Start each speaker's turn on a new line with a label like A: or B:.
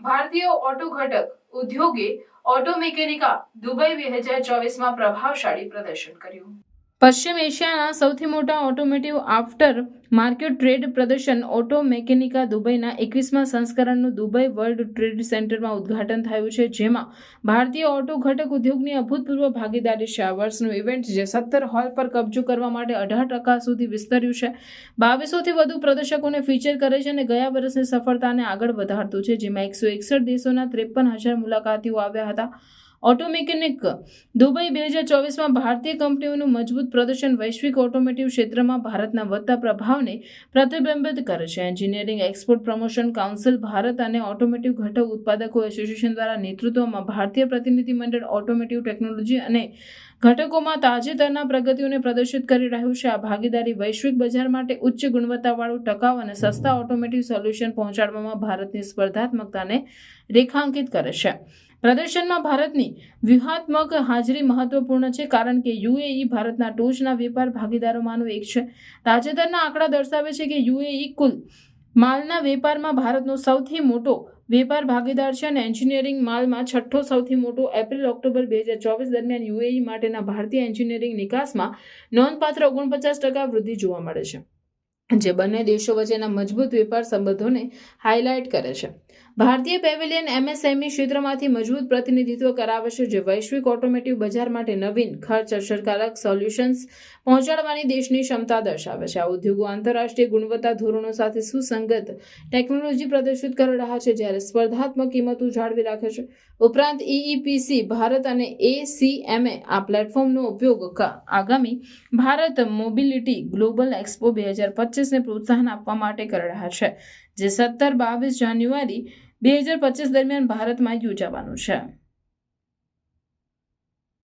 A: ભારતીય ઓટો ઘટક ઉદ્યોગે auto મિકેનિકા Dubai બે હજાર ચોવીસમાં પ્રભાવશાળી પ્રદર્શન કર્યું. પશ્ચિમ એશિયાના સૌથી મોટા ઓટોમેટિવ આફ્ટર માર્કેટ ટ્રેડ પ્રદર્શન ઓટો મેકેનિકા દુબઈના એકવીસમાં સંસ્કરણનું દુબઈ વર્લ્ડ ટ્રેડ સેન્ટરમાં ઉદ્ઘાટન થયું છે, જેમાં ભારતીય ઓટો ઘટક ઉદ્યોગની અભૂતપૂર્વ ભાગીદારી છે. આ વર્ષનું ઇવેન્ટ, જે સત્તર હોલ પર કબજો કરવા માટે અઢાર ટકા સુધી વિસ્તર્યું છે. બાવીસોથી વધુ પ્રદર્શકોને ફીચર કરે છે અને ગયા વર્ષની સફળતાને આગળ વધારતું છે, જેમાં એકસો એકસઠ દેશોના ત્રેપન હજાર મુલાકાતીઓ આવ્યા હતા. ઓટો મિકેનિક દુબઈ બે હજાર ચોવીસમાં ભારતીય કંપનીઓનું મજબૂત પ્રદર્શન વૈશ્વિક ઓટોમેટિવ ક્ષેત્રમાં ભારતના વધતા પ્રભાવને પ્રતિબિંબિત કરે છે. Engineering export promotion council Bharat અને ઓટોમેટિવ ઘટક ઉત્પાદકો એસોસિએશન દ્વારા નેતૃત્વમાં ભારતીય પ્રતિનિધિમંડળ ઓટોમેટિવ ટેકનોલોજી અને ઘટકોમાં તાજેતરના પ્રગતિઓને પ્રદર્શિત કરી રહ્યું છે. આ ભાગીદારી વૈશ્વિક બજાર માટે ઉચ્ચ ગુણવત્તાવાળું ટકાઉ અને સસ્તા ઓટોમેટિવ સોલ્યુશન પહોંચાડવામાં ભારતની સ્પર્ધાત્મકતાને રેખાંકિત કરે છે. પ્રદર્શનમાં ભારતની વ્યૂહાત્મક હાજરી મહત્વપૂર્ણ છે કારણ કે યુએઈ ભારતના ટોચના વેપાર ભાગીદારોમાંનો એક છે. તાજેતરના આંકડા દર્શાવે છે કે યુએઈ કુલ માલના વેપારમાં ભારતનો સૌથી મોટો વેપાર ભાગીદાર છે અને એન્જિનિયરિંગ માલમાં છઠ્ઠો સૌથી મોટો એપ્રિલ ઓક્ટોબર બે હજાર ચોવીસ દરમિયાન યુએઈ માટેના ભારતીય એન્જિનિયરિંગ નિકાસમાં નોંધપાત્ર ઓગણપચાસ ટકા વૃદ્ધિ જોવા મળે છે. જે બંને દેશો વચ્ચેના મજબૂત વેપાર સંબંધોને હાઇલાઇટ કરે છે. ભારતીય પેવેલિયન એમએસએમઈ ક્ષેત્રમાંથી મજબૂત પ્રતિનિધિત્વ કરાવે છે, જે વૈશ્વિક ઓટોમેટિવ બજાર માટે નવીન, ખર્ચ અસરકારક સોલ્યુશન્સ પહોંચાડવાની દેશની ક્ષમતા દર્શાવે છે. આ ઉદ્યોગો આંતરરાષ્ટ્રીય ગુણવત્તા ધોરણો સાથે સુસંગત ટેકનોલોજી પ્રદર્શિત કરી રહ્યા છે, જ્યારે સ્પર્ધાત્મક કિંમતો જાળવી રાખે છે. ઉપરાંત ઈઈપીસી ભારત અને એસીએમએ આ પ્લેટફોર્મનો ઉપયોગ આગામી ભારત મોબિલિટી ગ્લોબલ એક્સપો બે હજાર પચીસને પ્રોત્સાહન આપવા માટે કરી રહ્યા છે, જે સત્તર બાવીસ જાન્યુઆરી બે હજાર પચીસ દરમિયાન ભારતમાં યોજાવાનું છે.